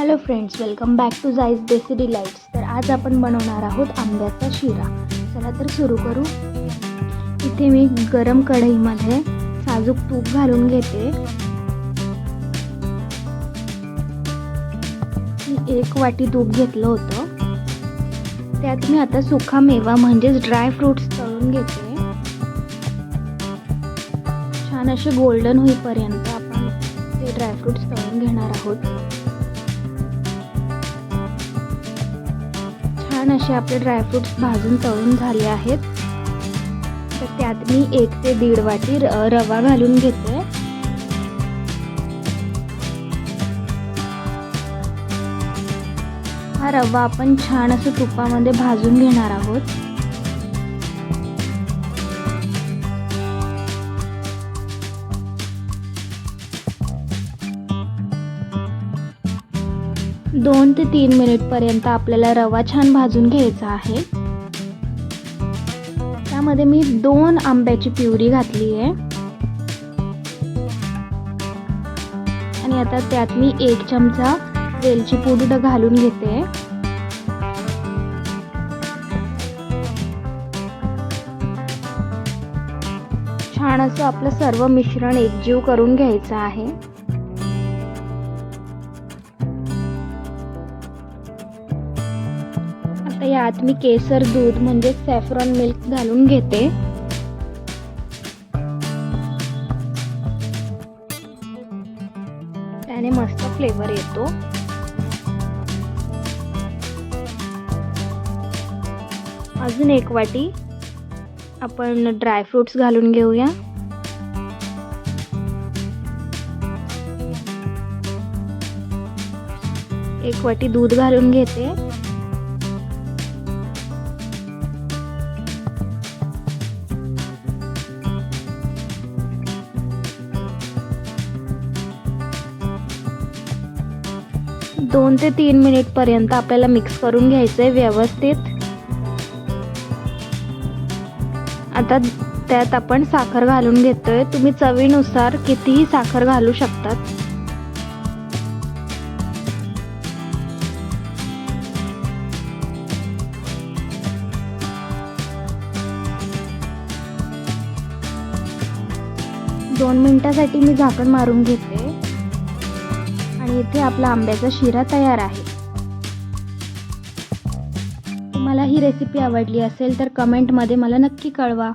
Hello friends welcome back to Jai's desi delights तर आज आपण बनवणार आहोत आंब्याचा शिरा. चला तर सुरू करू. इथे मी गरम कढईमध्ये साजूक तूप घालून घेते. मी एक वाटी तूप घेतलं होतं. त्यात मी आता सुखा मेवा म्हणजेच ड्राय फ्रूट्स तळून घेते. छान असे गोल्डन होईपर्यंत आपण ते ड्रायफ्रूट्स तळून घेणार आहोत. छान असे आपले ड्रायफ्रूट्स भाजून तळून झाले आहेत. तर त्यात मी एक ते दीड वाटी रवा घालून घेते. हा रवा आपण छान असं तुपामध्ये भाजून घेणार आहोत. दोन ते तीन मिनिटपर्यंत आपल्याला रवा छान भाजून घ्यायचा आहे. त्यामध्ये मी दोन आंब्याची प्युरी घातली आहे. आणि आता त्यात मी एक चमचा वेलची पूड घालून घेते. छान असं आपलं सर्व मिश्रण एकजीव करून घ्यायचं आहे. आता यात मी केसर दूध म्हणजे सॅफ्रॉन मिल्क घालून घेते. त्याने मस्त फ्लेवर येतो. अजून एक वाटी आपण ड्रायफ्रुट्स घालून घेऊया. एक वाटी दूध घालून घेते. दोन ते तीन मिनिटपर्यंत आपल्याला मिक्स करून घ्यायचं आहे व्यवस्थित. आता त्यात आपण साखर घालून घेतोय. तुम्ही चवीनुसार कितीही साखर घालू शकतात दोन मिनिटासाठी मी झाकण मारून घेते. आणि इथे आपला आंब्याचा शिरा तयार आहे. तुम्हाला ही रेसिपी आवडली असेल तर कमेंटमध्ये मला नक्की कळवा.